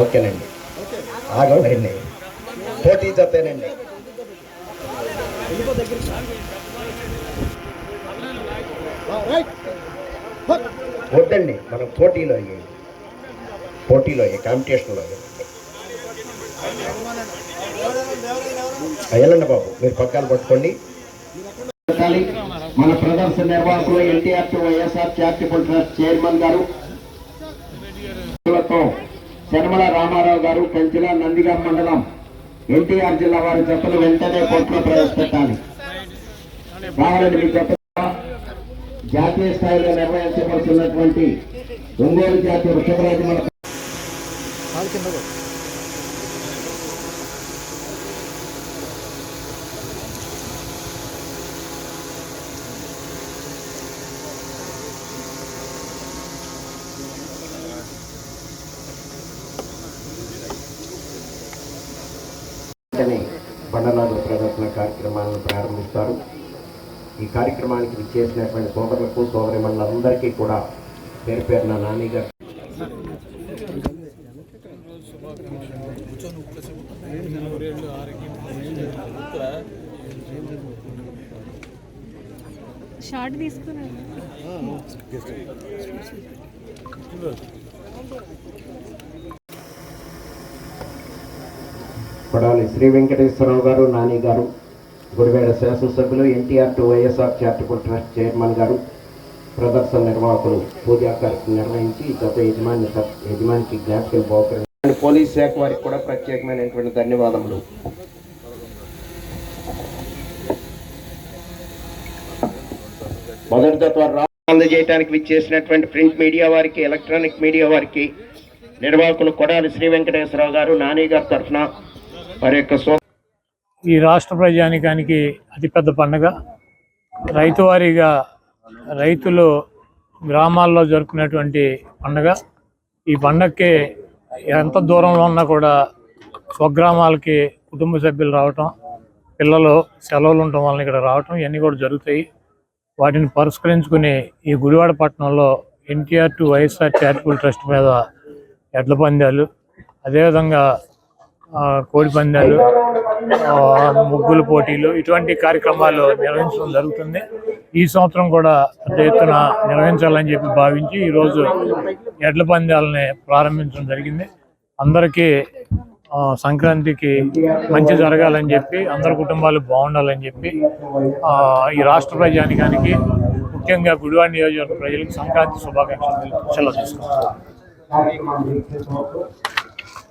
ఓకేనండి. ఆగండి పోటీ జతేనండి వద్దండి మనం పోటీలో అయ్యేది పోటీలో అయ్యే కాంపిటీషన్లో అయ్యేది వెళ్ళండి బాబు మీరు పక్కన పట్టుకోండి. మన ప్రదర్శన నిర్వాహకులు NTR YSR charitable trust chairman గారు శర్మల రామారావు గారు పెంచిన నందిగా మండలం ఎన్టీఆర్ జిల్లా వారి జతలు వెంటనే కోర్టులో ప్రవేశపెట్టాలి. కావాలని మీ జత జాతీయ స్థాయిలో నిర్వహించబడుతున్నటువంటి ఒంగోలు జాతీయ వృషభరాజు మన వెంటనే బండలాదు ప్రదర్శన కార్యక్రమాలను ప్రారంభిస్తారు. ఈ కార్యక్రమానికి విచ్చేసినటువంటి సోదరులకు సోదరి మండలందరికీ కూడా పేరు పేరున నానిగా షార్ట్ తీసుకున్నాను కొడాలి శ్రీ వెంకటేశ్వరరావు గారు నాని గారు గుడివేడ శాసనసభ్యులు NTR to YSR charitable trust chairman గారు ప్రదర్శన నిర్వాహకులు పూజా కార్యక్రమం నిర్వహించి గత యజమాని యజమానికి జ్ఞాపికలు బహుకరించారు. పోలీస్ శాఖ వారికి కూడా ప్రత్యేకమైనటువంటి ధన్యవాదములు. మొదటి తత్వ అందజేయడానికి విచ్చేసినటువంటి ప్రింట్ మీడియా వారికి ఎలక్ట్రానిక్ మీడియా వారికి నిర్వాహకులు కొడాలి శ్రీ వెంకటేశ్వరరావు గారు నాని గారి తరఫున వారి యొక్క ఈ రాష్ట్ర ప్రజానికానికి అతిపెద్ద పండుగ. రైతువారీగా రైతులు గ్రామాల్లో జరుపుకునేటువంటి పండుగ. ఈ పండగకి ఎంత దూరంలో ఉన్నా కూడా స్వగ్రామాలకి కుటుంబ సభ్యులు రావటం పిల్లలు సెలవులు ఉండటం వలన ఇక్కడ రావటం ఇవన్నీ కూడా జరుగుతాయి. వాటిని పరిష్కరించుకుని ఈ గుడివాడ పట్టణంలో NTR to YSR charitable trust మీద ఎడ్ల పందాలు. అదేవిధంగా కోడి పందాలు ముగ్గులు పోటీలు ఇటువంటి కార్యక్రమాలు నిర్వహించడం జరుగుతుంది. ఈ సంవత్సరం కూడా పెద్ద ఎత్తున నిర్వహించాలని చెప్పి భావించి ఈరోజు ఎడ్ల పందాలని ప్రారంభించడం జరిగింది. అందరికీ సంక్రాంతికి మంచి జరగాలని చెప్పి అందరి కుటుంబాలు బాగుండాలని చెప్పి ఈ రాష్ట్ర ప్రజానికానికి ముఖ్యంగా గుడివాడ నియోజకవర్గ ప్రజలకు సంక్రాంతి శుభాకాంక్షలు సెలవు తీసుకుంటారు